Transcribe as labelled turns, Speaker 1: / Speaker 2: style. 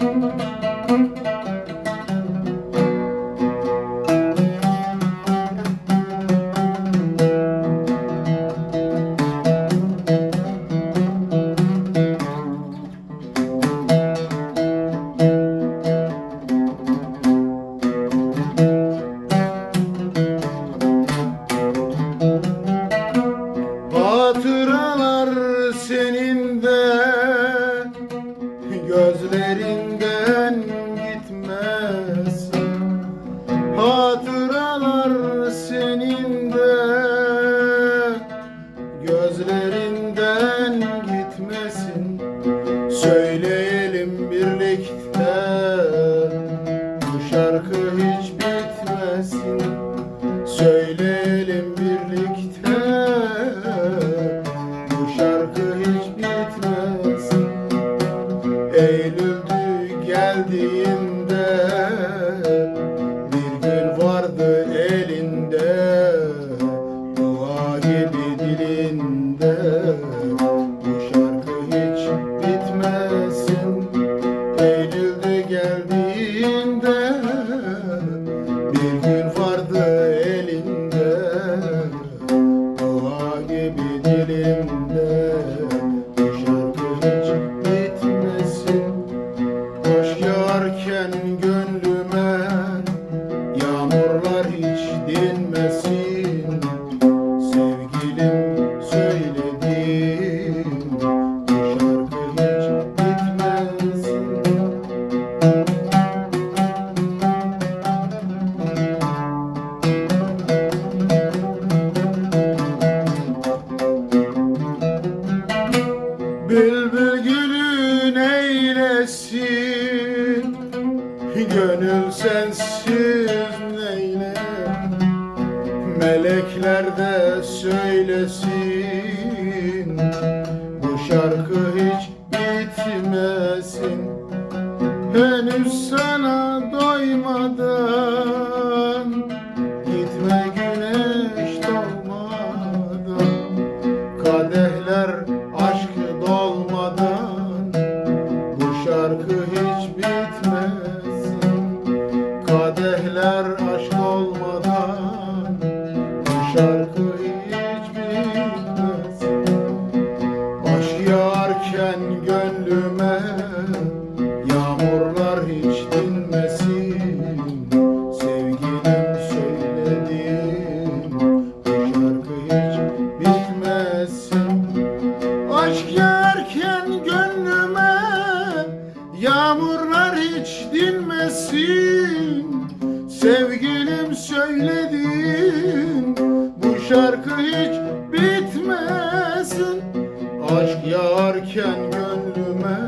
Speaker 1: Thank you. şarkı hiç bitmesin. Söyleyelim birlikte. Bu şarkı hiç bitmesin. Eylül'dü geldiğinde Bir gül vardı elinde. Dua gibi dilinde. elimde Bülbül gülün eylesin Gönül sensiz neyle Melekler de söylesin Bu şarkı hiç bitmesin. Henüz sana doymadım. Kadehler aşk olmadan Bu şarkı hiç bitmesin Aşk yağarken gönlüme Yağmurlar hiç dinmesin. Sevgilim söyledim Bu şarkı hiç bitmesin. Aşk yağarken gönlüme Yağmurlar hiç dinmesin Sevgilim söyledin bu şarkı hiç bitmesin. Aşk yağarken gönlüme